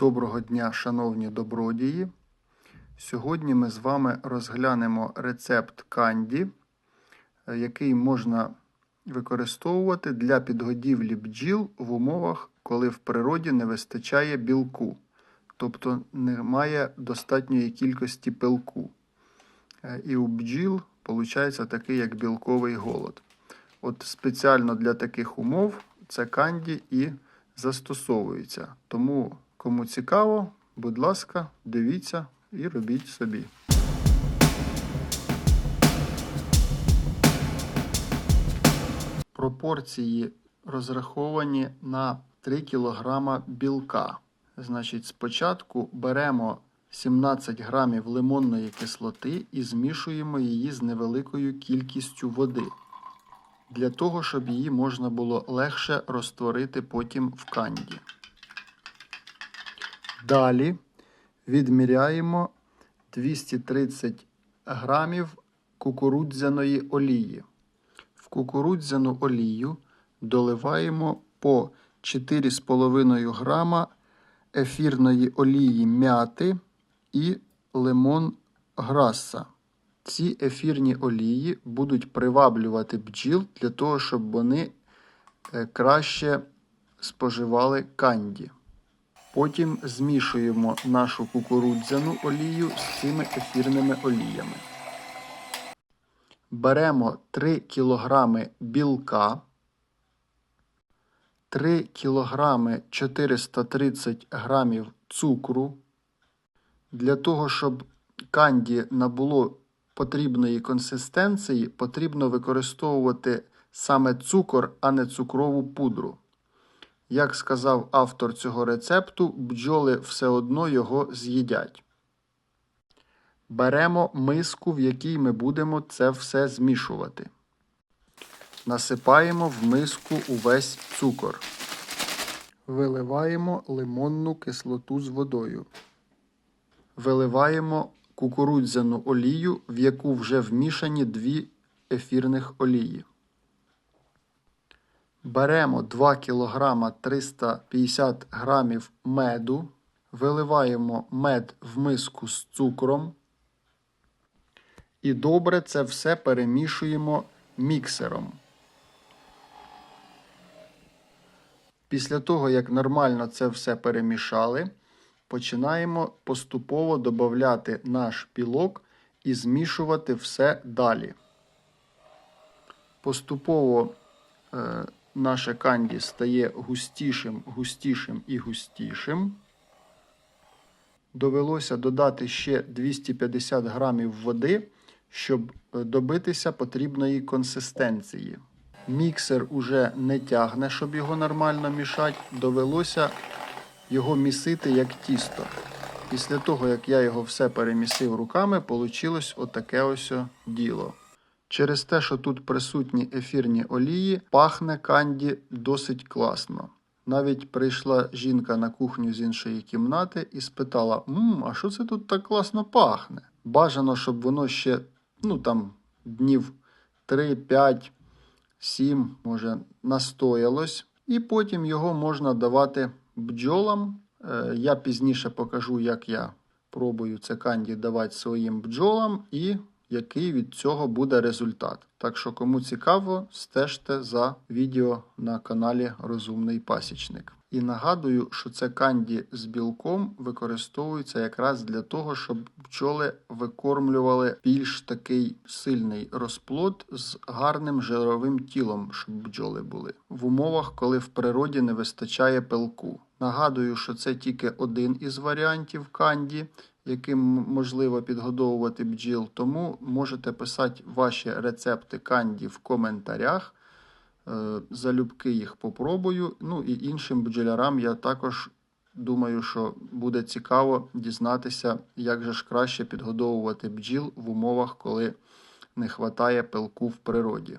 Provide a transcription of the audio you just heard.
Доброго дня, шановні добродії. Сьогодні ми з вами розглянемо рецепт канді, е, який можна використовувати для підгодівлі бджіл в умовах, коли в природі не вистачає білку, тобто немає достатньої кількості пилку. Е, І у бджіл виходить такий як білковий голод. От спеціально для таких умов це канді і застосовується. Тому, кому цікаво, будь ласка, дивіться і робіть собі. Пропорції розраховані на 3 кг білка. Значить, спочатку беремо 17 грамів лимонної кислоти і змішуємо її з невеликою кількістю води для того, щоб її можна було легше розтворити потім в канді. Далі відміряємо 230 грамів кукурудзяної олії. В кукурудзяну олію доливаємо по 4,5 грама ефірної олії м'яти і лимон граса. Ці ефірні олії будуть приваблювати бджіл для того, щоб вони е, краще споживали канді. Потім змішуємо нашу кукурудзяну олію з цими ефірними оліями. Беремо 3 кг білка, 3 кг 430 г цукру. Для того, щоб канді набуло потрібної консистенції, потрібно використовувати саме цукор, а не цукрову пудру. Як сказав автор цього рецепту, бджоли все одно його з'їдять. Беремо миску, в якій ми будемо це все змішувати. Насипаємо в миску увесь цукор. Виливаємо лимонну кислоту з водою. Виливаємо кукурудзяну олію, в яку вже вмішані дві ефірних олії. Беремо 2 кг 350 г меду, виливаємо мед в миску з цукром і добре це все перемішуємо міксером. Після того, як нормально це все перемішали, починаємо поступово додати наш пілок і змішувати все далі. Поступово е, наше канді стає густішим, густішим і густішим. Довелося додати ще 250 грамів води, щоб е, добитися потрібної консистенції. Міксер уже не тягне, щоб його нормально мішати. Довелося його місити як тісто. Після того, як я його все перемісив руками, вийшло отаке ось діло. Через те, що тут присутні ефірні олії, пахне канді досить класно. Навіть прийшла жінка на кухню з іншої кімнати і спитала: Мм, а що це тут так класно пахне? Бажано, щоб воно ще ну там днів 3, 5, 7, може, настоялось, і потім його можна давати бджолам. Е, Я пізніше покажу, як я пробую це канді давати своїм бджолам і який від цього буде результат. Так що, кому цікаво, стежте за відео на каналі Розумний Пасічник. І нагадую, що це канді з білком використовується якраз для того, щоб бджоли викормлювали більш такий сильний розплод з гарним жировим тілом, щоб бджоли були в умовах, коли в природі не вистачає пилку. Нагадую, що це тільки один із варіантів канді, яким можливо підгодовувати бджіл. Тому можете писати ваші рецепти канді в коментарях. Е, Залюбки їх попробую. Ну і іншим бджолярам я також думаю, що буде цікаво дізнатися, як же ж краще підгодовувати бджіл в умовах, коли не вистачає пилку в природі.